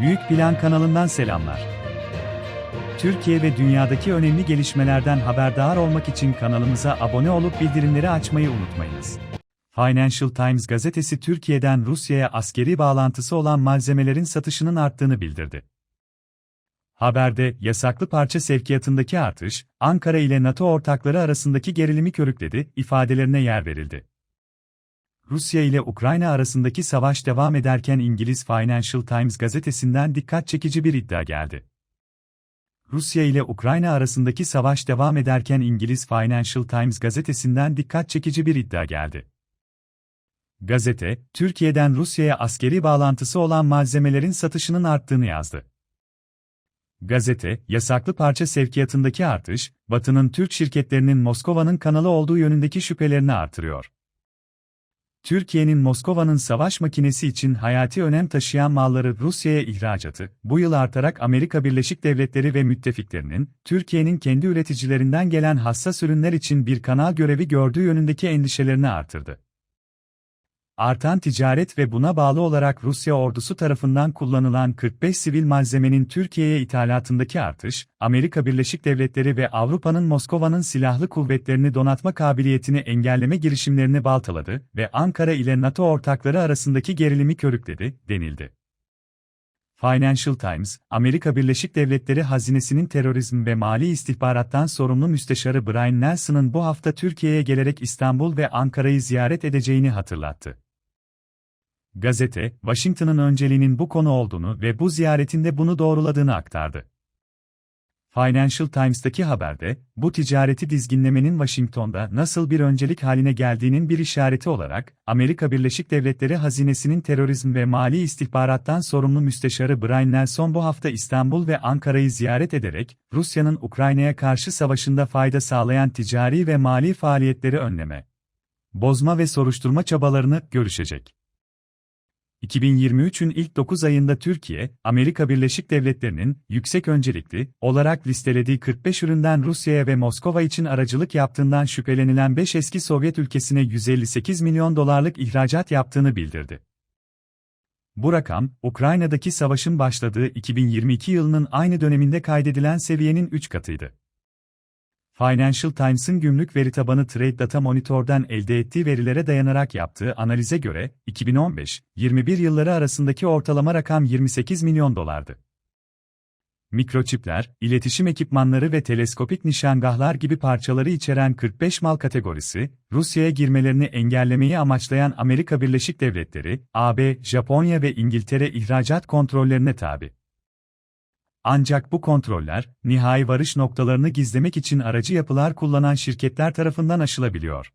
Büyük Plan kanalından selamlar. Türkiye ve dünyadaki önemli gelişmelerden haberdar olmak için kanalımıza abone olup bildirimleri açmayı unutmayınız. Financial Times gazetesi Türkiye'den Rusya'ya askeri bağlantısı olan malzemelerin satışının arttığını bildirdi. Haberde, yasaklı parça sevkiyatındaki artış, Ankara ile NATO ortakları arasındaki gerilimi körükledi, ifadelerine yer verildi. Rusya ile Ukrayna arasındaki savaş devam ederken İngiliz Financial Times gazetesinden dikkat çekici bir iddia geldi. Rusya ile Ukrayna arasındaki savaş devam ederken İngiliz Financial Times gazetesinden dikkat çekici bir iddia geldi. Gazete, Türkiye'den Rusya'ya askeri bağlantısı olan malzemelerin satışının arttığını yazdı. Gazete, yasaklı parça sevkiyatındaki artış, Batı'nın Türk şirketlerinin Moskova'nın kanalı olduğu yönündeki şüphelerini artırıyor. Türkiye'nin Moskova'nın savaş makinesi için hayati önem taşıyan malları Rusya'ya ihracatı, bu yıl artarak Amerika Birleşik Devletleri ve müttefiklerinin, Türkiye'nin kendi üreticilerinden gelen hassas ürünler için bir kanal görevi gördüğü yönündeki endişelerini artırdı. Artan ticaret ve buna bağlı olarak Rusya ordusu tarafından kullanılan 45 sivil malzemenin Türkiye'ye ithalatındaki artış, Amerika Birleşik Devletleri ve Avrupa'nın Moskova'nın silahlı kuvvetlerini donatma kabiliyetini engelleme girişimlerini baltaladı ve Ankara ile NATO ortakları arasındaki gerilimi körükledi, denildi. Financial Times, Amerika Birleşik Devletleri Hazinesi'nin terörizm ve mali istihbarattan sorumlu müsteşarı Brian Nelson'ın bu hafta Türkiye'ye gelerek İstanbul ve Ankara'yı ziyaret edeceğini hatırlattı. Gazete, Washington'ın önceliğinin bu konu olduğunu ve bu ziyaretinde bunu doğruladığını aktardı. Financial Times'taki haberde, bu ticareti dizginlemenin Washington'da nasıl bir öncelik haline geldiğinin bir işareti olarak, Amerika Birleşik Devletleri Hazinesi'nin terörizm ve mali istihbarattan sorumlu müsteşarı Brian Nelson bu hafta İstanbul ve Ankara'yı ziyaret ederek, Rusya'nın Ukrayna'ya karşı savaşında fayda sağlayan ticari ve mali faaliyetleri önleme, bozma ve soruşturma çabalarını görüşecek. 2023'ün ilk 9 ayında Türkiye, Amerika Birleşik Devletleri'nin yüksek öncelikli olarak listelediği 45 üründen Rusya'ya ve Moskova için aracılık yaptığından şüphelenilen 5 eski Sovyet ülkesine 158 milyon dolarlık ihracat yaptığını bildirdi. Bu rakam, Ukrayna'daki savaşın başladığı 2022 yılının aynı döneminde kaydedilen seviyenin 3 katıydı. Financial Times'ın gümrük veri tabanı Trade Data Monitor'dan elde ettiği verilere dayanarak yaptığı analize göre, 2015-21 yılları arasındaki ortalama rakam 28 milyon dolardı. Mikroçipler, iletişim ekipmanları ve teleskopik nişangahlar gibi parçaları içeren 45 mal kategorisi, Rusya'ya girmelerini engellemeyi amaçlayan Amerika Birleşik Devletleri, AB, Japonya ve İngiltere ihracat kontrollerine tabi. Ancak bu kontroller, nihai varış noktalarını gizlemek için aracı yapılar kullanan şirketler tarafından aşılabiliyor.